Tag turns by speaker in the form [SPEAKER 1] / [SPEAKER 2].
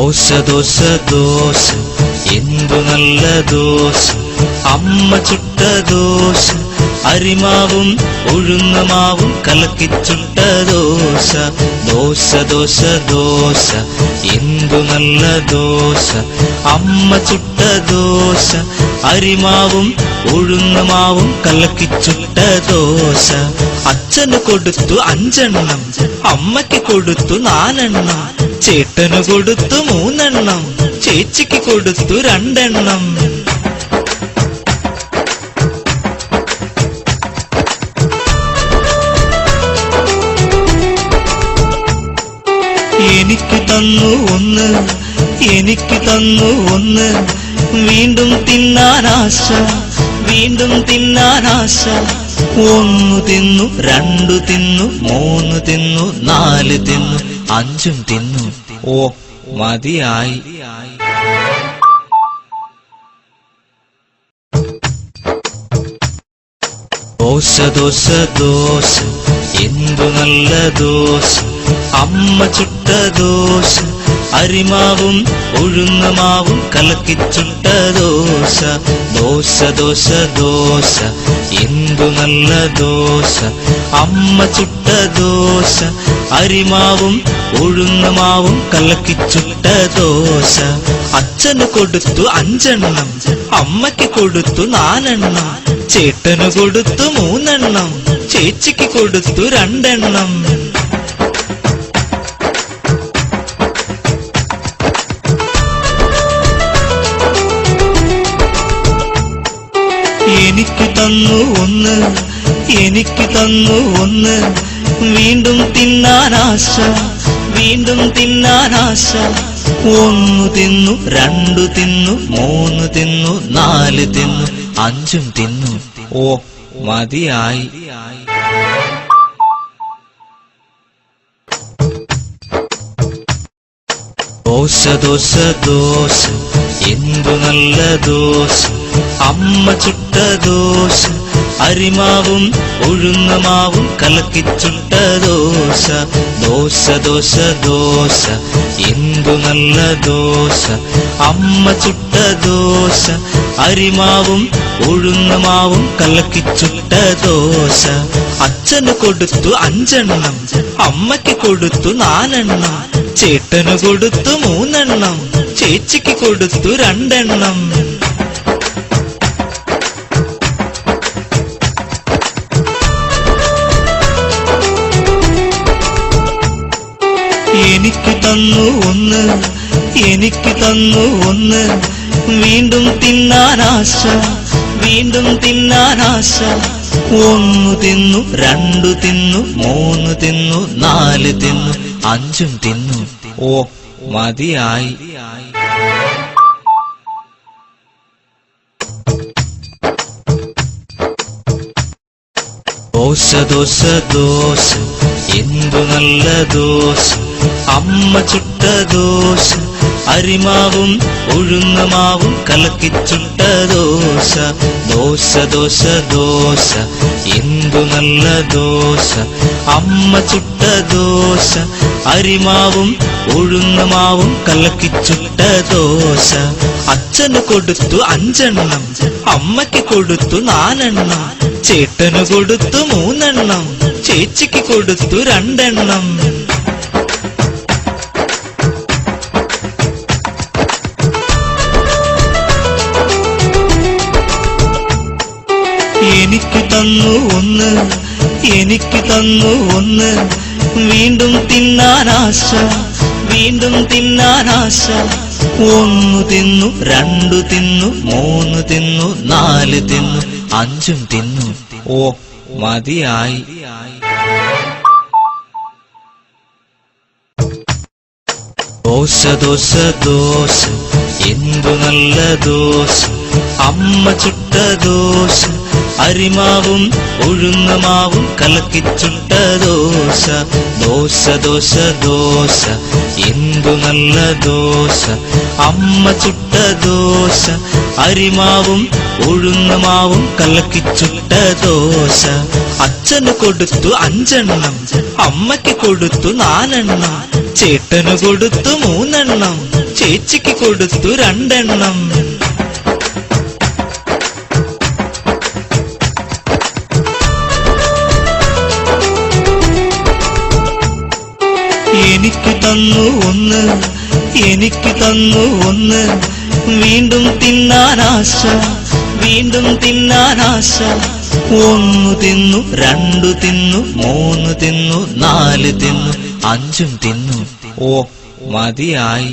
[SPEAKER 1] ദോശ ദോശ ദോശ എന്തു നല്ല ദോശ അമ്മ ചുട്ട ദോശ അരിമാവും ഉഴുന്നമാവും കലക്കി ചുട്ട ദോശ ദോശ ദോശ ദോശ എന്തു നല്ല ദോശ അമ്മ ചുട്ട ദോശ അരിമാവും ഉഴുന്നമാവും കലക്കി ചുട്ട ദോശ. അച്ഛന് കൊടുത്തു അഞ്ചെണ്ണം അമ്മയ്ക്ക് കൊടുത്തു നാലെണ്ണം ചേട്ടന് കൊടുത്തു മൂന്നെണ്ണം ചേച്ചിക്ക് കൊടുത്തു രണ്ടെണ്ണം. എനിക്ക് തന്നു ഒന്ന് എനിക്ക് തന്നു ഒന്ന്. വീണ്ടും തിന്നാൻ ആശ വീണ്ടും തിന്നാൻ ആശ. ഒന്ന് തിന്നു രണ്ടു തിന്നു മൂന്ന് തിന്നു നാല് തിന്നു അഞ്ചും തിന്നു. ഓ മതിയായി. ദോശ ദോശ ദോശ. എന്തു നല്ല ദോശ? അമ്മ ചുട്ട ദോശ. അരിമാവും ഉഴുന്നമാവും കലക്കി ചുട്ട ദോശ. ദോശ ദോശ ദോശ എന്തു നല്ല ദോശ. അമ്മ ചുട്ട ദോശ അരിമാവും ഉഴുന്നമാവും കലക്കി ചുട്ട ദോശ. അച്ഛന് കൊടുത്തു അഞ്ചെണ്ണം അമ്മയ്ക്ക് കൊടുത്തു നാലെണ്ണം ചേട്ടന് കൊടുത്തു മൂന്നെണ്ണം ചേച്ചിക്ക് കൊടുത്തു രണ്ടെണ്ണം. ഒന്ന് എനിക്ക് തന്നു ഒന്ന്. വീണ്ടും തിന്നാനാശ വീണ്ടും തിന്നാനാശ ഒന്ന് തിന്നു രണ്ടു തിന്നു മൂന്ന് തിന്നു നാല് തിന്നു അഞ്ചും തിന്നു. ഓ മതിയായി. ദോശ ദോശ ദോശ എന്തു നല്ല ദോശ. അമ്മ ചുട്ട ദോശ അരിമാവും ഉഴുന്നമാവും കലക്കിച്ചുട്ട ദോശ. ദോശ ദോശ ദോശ എന്തു നല്ല ദോശ. അമ്മ ചുട്ട ദോശ അരിമാവും ഉഴുന്നമാവും കലക്കിച്ചുട്ട ദോശ. അച്ഛന് കൊടുത്തു അഞ്ചെണ്ണം അമ്മയ്ക്ക് കൊടുത്തു നാലെണ്ണം ചേട്ടന് കൊടുത്തു മൂന്നെണ്ണം ചേച്ചിക്ക് കൊടുത്തു രണ്ടെണ്ണം. എനിക്ക് തന്നു ഒന്ന് എനിക്ക് തന്നു ഒന്ന്. വീണ്ടും തിന്നാനാശ വീണ്ടും തിന്നാനാശ ഒന്ന് തിന്നു രണ്ടു തിന്നു മൂന്ന് തിന്നു നാല് തിന്നു അഞ്ചും തിന്നു. ഓ മതിയായി. ദോശ ദോശ ദോശ. എന്തു നല്ല ദോശ. അമ്മ ചുട്ട ദോശ അരിമാവും ഉഴുന്നമാവും കലക്കി ചുട്ട ദോശ. ദോശ ദോശ ദോശ എന്തു നല്ല ദോശ. അമ്മ ചുട്ട ദോശ അരിമാവും ഉഴുന്നമാവും കലക്കി ചുട്ട ദോശ. അച്ഛന് കൊടുത്തു അഞ്ചെണ്ണം അമ്മയ്ക്ക് കൊടുത്തു നാലെണ്ണം ചേട്ടന് കൊടുത്തു മൂന്നെണ്ണം ചേച്ചിക്ക് കൊടുത്തു രണ്ടെണ്ണം. തന്നു ഒന്ന് എനിക്ക് തന്നു ഒന്ന്. വീണ്ടും തിന്നാനാശ വീണ്ടും തിന്നാനാശ ഒന്ന് തിന്നു രണ്ടു തിന്നു മൂന്ന് തിന്നു നാല് തിന്നു അഞ്ചും തിന്നു. ഓ മതിയായി. ദോശ ദോശ ദോശ. എന്തു നല്ല ദോശ? അമ്മ ചുട്ട ദോശ. അരിമാവും ഉഴുന്നമാവും കലക്കിച്ചുട്ട ദോശ. ദോശ ദോശ ദോശ എന്തു നല്ല ദോശ. അമ്മ ചുട്ട ദോശ അരിമാവും ഉഴുന്നമാവും കലക്കിച്ചുട്ട ദോശ. അച്ഛന് കൊടുത്തു അഞ്ചെണ്ണം അമ്മയ്ക്ക് കൊടുത്തു നാലെണ്ണം ചേട്ടന് കൊടുത്തു മൂന്നെണ്ണം ചേച്ചിക്ക് കൊടുത്തു രണ്ടെണ്ണം. തന്നു ഒന്ന് എനിക്ക് തന്നു ഒന്ന്. വീണ്ടും തിന്നാനാശ വീണ്ടും തിന്നാനാശ ഒന്ന് തിന്നു രണ്ടു തിന്നു മൂന്ന് തിന്നു നാല് തിന്നു അഞ്ചും തിന്നു. ഓ മതിയായി.